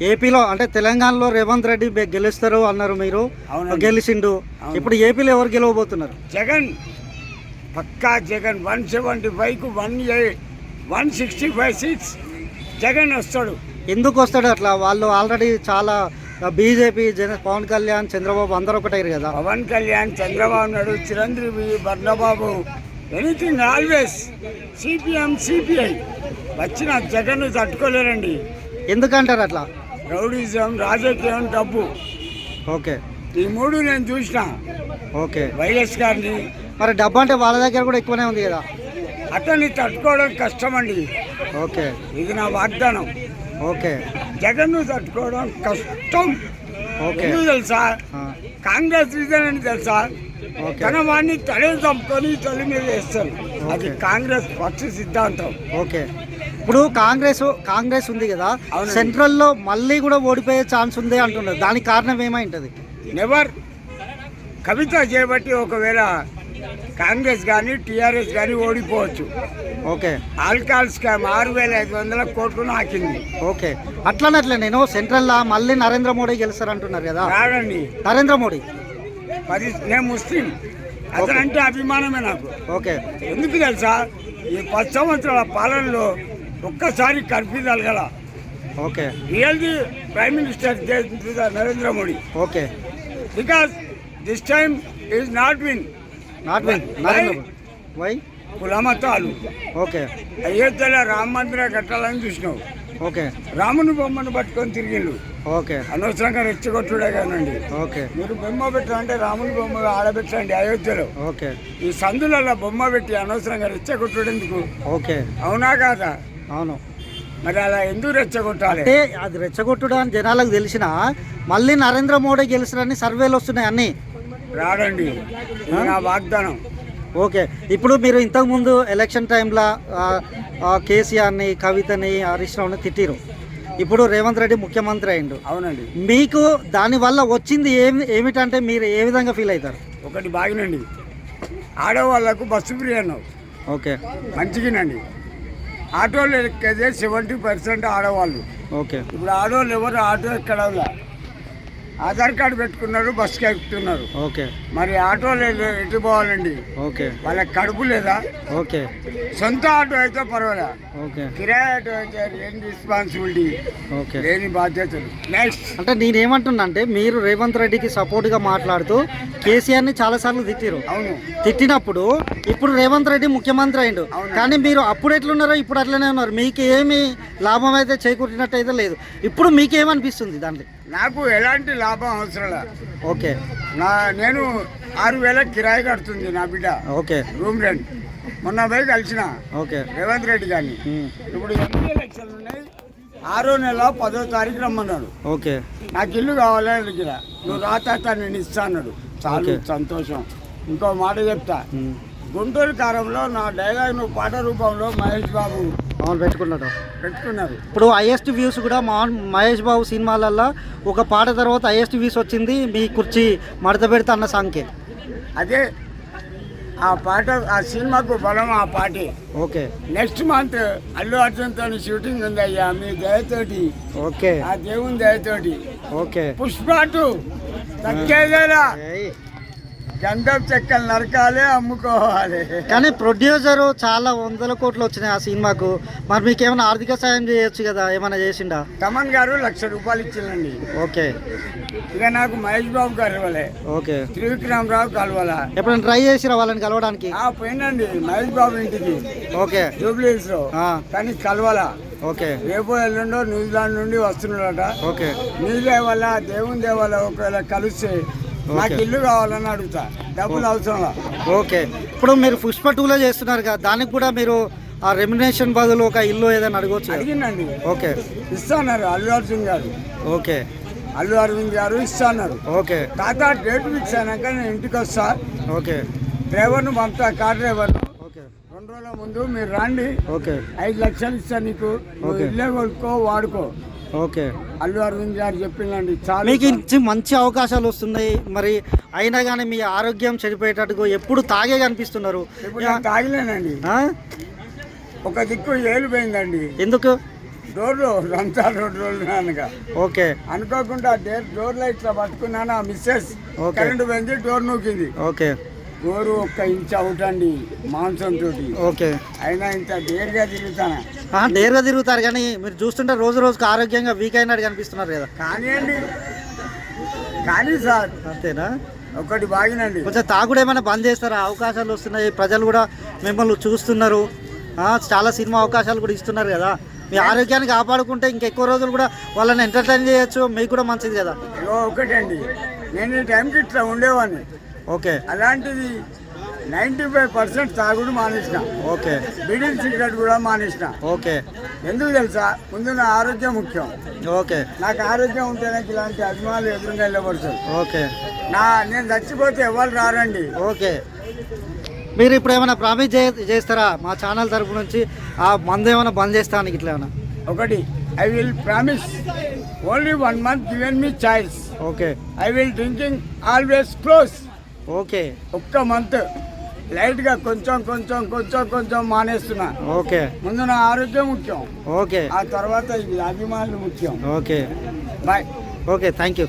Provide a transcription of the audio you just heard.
ఏపీలో అంటే తెలంగాణలో రేవంత్ రెడ్డి గెలుస్తారు అన్నారు మీరు. గెలిచిండు. ఇప్పుడు ఏపీలో ఎవరు గెలవబోతున్నారు? జగన్. పక్కా Jagan. One seventy ఫైవ్కు one one sixty five seats Jagan వస్తాడు. ఎందుకు వస్తాడు అట్లా? వాళ్ళు ఆల్రెడీ చాలా బీజేపీ జన పవన్ కళ్యాణ్ చంద్రబాబు అందరూ ఒకటైరు కదా? పవన్ కళ్యాణ్ చంద్రబాబు నాయుడు చిరంజీవి బర్ణబాబు ఎనీథింగ్ ఆల్వేస్ సిపిఎం సిపిఐ. వచ్చిన జగన్ తట్టుకోలేరండి. ఎందుకంటారు అట్లా? రౌడీజం రాజకీయం డబ్బు ఓకే. ఈ మూడు నేను చూసిన. ఓకే. వైఎస్ గారిని. మరి డబ్బు అంటే వాళ్ళ దగ్గర కూడా ఎక్కువనే ఉంది కదా? అతన్ని తట్టుకోవడం కష్టమండి. ఓకే. ఇది నా వాగ్దానం. ఓకే. జగన్ను తట్టుకోవడం కష్టం. ఓకే. తెలుసా? కాంగ్రెస్ రీజన్ అని తెలుసా? తన వాడిని తలే చంపుకొని తొలి మీద వేస్తారు. అది. కాంగ్రెస్ పక్ష సిద్ధాంతం. ఓకే. ఇప్పుడు కాంగ్రెస్ కాంగ్రెస్ ఉంది కదా. సెంట్రల్లో మళ్ళీ కూడా ఓడిపోయే ఛాన్స్ ఉంది అంటున్నారు. దానికి కారణం ఏమై ఉంటుంది నెవర్ కవిత చేయబట్టి ఒకవేళ కాంగ్రెస్ కానీ టీఆర్ఎస్ కానీ ఓడిపోవచ్చు. ఓకే. ఆల్కహాల్ స్కామ్ ఆరు వేల ఐదు వందల కోట్లు నాకింది. ఓకే. అట్లనట్లే నేను సెంట్రల్లో మళ్ళీ నరేంద్ర మోడీ గెలుస్తారంటున్నారు కదా. రాడండి నరేంద్ర మోడీ. మరి నేను ముస్లిం. అతనంటే అభిమానమే నాకు. ఓకే. ఎందుకు తెలుసా? ఈ పది సంవత్సరాల పాలనలో ఒక్కసారి curfew తలగల okay. Real the prime minister Narendra Modi. Okay. Because this time is not win. Not win. Why కులమతాలు okay. అయోధ్యలో రామ మందిరం కట్టాలని చూసినావు. ఓకే. రాముని బొమ్మను పట్టుకొని తిరిగిండు. ఓకే. అనవసరంగా రెచ్చగొట్టుడే కానండి. ఓకే. మీరు బొమ్మ పెట్టాలంటే రాముని బొమ్మ ఆడబెట్టండి అయోధ్యలో. ఓకే. ఈ సందులలో బొమ్మ పెట్టి అనవసరంగా రెచ్చగొట్టుడు ఎందుకు? ఓకే. అవునా కాదా? అవును. మరి అలా ఎందుకు రెచ్చగొట్టాలి? అంటే అది రెచ్చగొట్టుడు అని జనాలకు తెలిసిన మళ్ళీ నరేంద్ర మోడీ గెలుస్తారని సర్వేలు వస్తున్నాయి అన్నీ. రాడండి. ఇది నా వాగ్దానం. ఓకే. ఇప్పుడు మీరు ఇంతకుముందు ఎలక్షన్ టైంలో కేసీఆర్ని కవితని హరీష్ రావుని తిట్టిరు ఇప్పుడు రేవంత్ రెడ్డి ముఖ్యమంత్రి అయిండు. అవునండి. మీకు దానివల్ల వచ్చింది ఏమి ఏమిటంటే మీరు ఏ విధంగా ఫీల్ అవుతారు? ఒకటి బాగినండి. ఆడవాళ్ళకు బస్సు ఫ్రీ అన్నావు. ఓకే. మంచిగానండి. ఆటోలు ఎక్కేదే సెవెంటీ పర్సెంట్ ఆడవాళ్ళు. ఓకే. ఇప్పుడు ఆడవాళ్ళు ఎవరు ఆటో ఎక్కడ ఆధార్ కార్డు పెట్టుకున్నారు బస్సుకి ఎక్కుతున్నారు ఓకే. మరి ఆటోలు ఎటు- ఎటు పోవాలండి? ఓకే. వాళ్ళకి కడుపు లేదా? ఓకే. సొంత ఆటో అయితే పర్వాలే. ఓకే. కిరాయి ఆటో అయితే లేని రెస్పాన్సిబిలిటీ ఓకే. లేని బాధ్యతలు. నెక్స్ట్ అంటే నేనేమంటున్నా అంటే మీరు రేవంత్ రెడ్డికి సపోర్ట్గా మాట్లాడుతూ కేసీఆర్ని చాలాసార్లు తిట్టిరు అవును. తిట్టినప్పుడు ఇప్పుడు రేవంత్ రెడ్డి ముఖ్యమంత్రి అయిండు. కానీ మీరు అప్పుడు ఎట్లున్నారో ఇప్పుడు అట్లనే ఉన్నారు. మీకు ఏమి లాభం అయితే చేకూరినట్టు అయితే లేదు. ఇప్పుడు మీకేమనిపిస్తుంది దాంట్లో నాకు ఎలాంటి లాభం అవసరం లే. ఓకే. నా నేను ఆరు వేల కిరాయి కడుతుంది నా బిడ్డ. ఓకే. Room rent. మొన్న పోయి కలిసిన. ఓకే. రేవంత్ రెడ్డి గారిని. ఇప్పుడు ఎంపీ ఎలక్షన్లు ఉన్నాయి. ఆరో నెల పదో తారీఖు రమ్మన్నాడు. ఓకే. నాకు ఇల్లు కావాలి అడిగిన నువ్వు రాత నేను ఇస్తా అన్నాడు. చాలు. సంతోషం. ఇంకో మాట చెప్తా. గుంటూరు కారంలో నా డైలాగ్ నువ్వు పాట రూపంలో మహేష్ బాబు అవును పెట్టుకున్నాడు. పెట్టుకున్నారు. ఇప్పుడు హైయెస్ట్ వ్యూస్ కూడా మా మహేష్ బాబు సినిమాలల్లో ఒక పాట తర్వాత హైయెస్ట్ వ్యూస్ వచ్చింది మీ కుర్చీ మడత పెడితే అన్న సాంగ్కే అదే ఆ పాట ఆ సినిమాకు బలం ఆ పాటే. ఓకే. నెక్స్ట్ మంత్ అల్లు అర్జున్తో షూటింగ్ ఉంది అయ్యా మీ దయతోటి. ఓకే. ఆ దేవుని దయతోటి. ఓకే. పుష్ప టూ తగ్గేదేలా గంధం చెక్కలు నరకాలి అమ్ముకోవాలి. కానీ ప్రొడ్యూసర్ చాలా వందల కోట్లు వచ్చినాయి ఆ సినిమాకు. మరి మీకు ఏమైనా ఆర్థిక సాయం చేయొచ్చు కదా ఏమైనా చేసిండా? తమన్ గారు లక్ష రూపాయలు ఇచ్చిందండి ఓకే. ఇక నాకు మహేష్ బాబు గారు ఇవ్వలే. ఓకే. త్రివిక్రమరావు కలవాలా. ఎప్పుడైనా ట్రై చేసిరా వాళ్ళని కలవడానికి? ఆ పోయిందండి మహేష్ బాబు ఇంటికి. ఓకే. జూబ్లీస్లో కానీ కలవాలా. ఓకే. రేపు ఎల్లుండో న్యూజిలాండ్ నుండి వస్తున్నాడట. ఓకే. నీ దేవల్ల దేవుని దేవల్ల ఒకవేళ కలిస్తే నాకు. ఇల్లు కావాలని అడుగుతా. డబ్బులు అవసరంలా ఓకే. ఇప్పుడు మీరు పుష్ప టూలో చేస్తున్నారు కదా దానికి కూడా మీరు ఆ రెమ్యునేషన్ బదులు ఒక ఇల్లు ఏదైనా అడగవచ్చు? అడిగిందండి. ఓకే. ఇస్తాన్నారు అల్లు అర్జున్ గారు. ఓకే. అల్లు అరవింద్ గారు ఇస్తాన్నారు. ఓకే. తాత డేట్ అయినాక నేను ఇంటికి వస్తా. ఓకే. డ్రైవర్ను పంపుతా కార్ డ్రైవర్ను. ఓకే. రెండు రోజుల ముందు మీరు రండి. ఓకే. ఐదు లక్షలు ఇస్తా నీకు. నువ్వు. ఇల్లే కొనుక్కో వాడుకో. ఓకే. అల్లు అరవింద్ గారు చెప్పిందండి చాలా మీకు ఇంచి మంచి అవకాశాలు వస్తున్నాయి. మరి అయినా కానీ మీ ఆరోగ్యం చెడిపోయేటట్టుగా ఎప్పుడు తాగే కనిపిస్తున్నారు? ఇప్పుడు నేను తాగలేనండి. ఆ? ఒక దిక్కు ఏలు పోయిందండి ఎందుకు? డోర్లు రంజా రెండు రోజులు అనగా ఓకే. అనుకోకుండా డేర్ డోర్లో ఇట్లా పట్టుకున్నాను ఆ మిస్సెస్ ఓకే. కరెంటు పోయింది డోర్ నూకింది. ఓకే. డోరు ఒక్క ఇంచ్ అవుట్ అండి మాంసం తోటి. ఓకే. అయినా ఇంత డేర్గా తిరుగుతాను? డేర్గా తిరుగుతారు కానీ మీరు చూస్తుంటే రోజు రోజుకి ఆరోగ్యంగా వీక్ అయినట్టు కనిపిస్తున్నారు కదా. కానివ్వండి కానీ సార్ అంతేనా? ఒకటి బాగినండి. కొంచెం తాగుడు ఏమైనా బంద్ చేస్తారా? అవకాశాలు వస్తున్నాయి. ప్రజలు కూడా మిమ్మల్ని చూస్తున్నారు. చాలా సినిమా అవకాశాలు కూడా ఇస్తున్నారు కదా. మీ ఆరోగ్యాన్ని కాపాడుకుంటే ఇంకెక్కువ రోజులు కూడా వాళ్ళని ఎంటర్టైన్ చేయొచ్చు. మీకు కూడా మంచిది కదా. ఒకటండి. నేను ఈ టైంకి ఇట్లా ఉండేవాడిని. ఓకే. అలాంటిది నైంటీ ఫైవ్ పర్సెంట్ తాగుడు మానేసిన. ఓకే. బీడీల్ సిగరెట్ కూడా మానేసిన. ఓకే. ఎందుకు తెలుసా? ముందు నా ఆరోగ్యం ముఖ్యం. ఓకే. నాకు ఆరోగ్యం ఉంటే నాకు ఇలాంటి అభిమానులు ఎదురుగా వెళ్ళబడుతుంది ఓకే. నా నేను చచ్చిపోతే ఎవరు రారండి? ఓకే. మీరు ఇప్పుడు ఏమైనా ప్రామిస్ చేస్తారా? మా ఛానల్ తరపు నుంచి ఆ మందు ఏమైనా బంద్ చేస్తానికి ఇట్లా ఏమైనా? ఒకటి I will promise only one month given me choice. Okay. I will drinking always close. Okay. ఒక్క మంత్ లైట్గా కొంచెం కొంచెం కొంచెం కొంచెం మానేస్తున్నా. ఓకే. ముందు నా ఆరోగ్యం ముఖ్యం. ఓకే. ఆ తర్వాత ఇది అభిమానులు ముఖ్యం. Okay. Bye. Okay thank you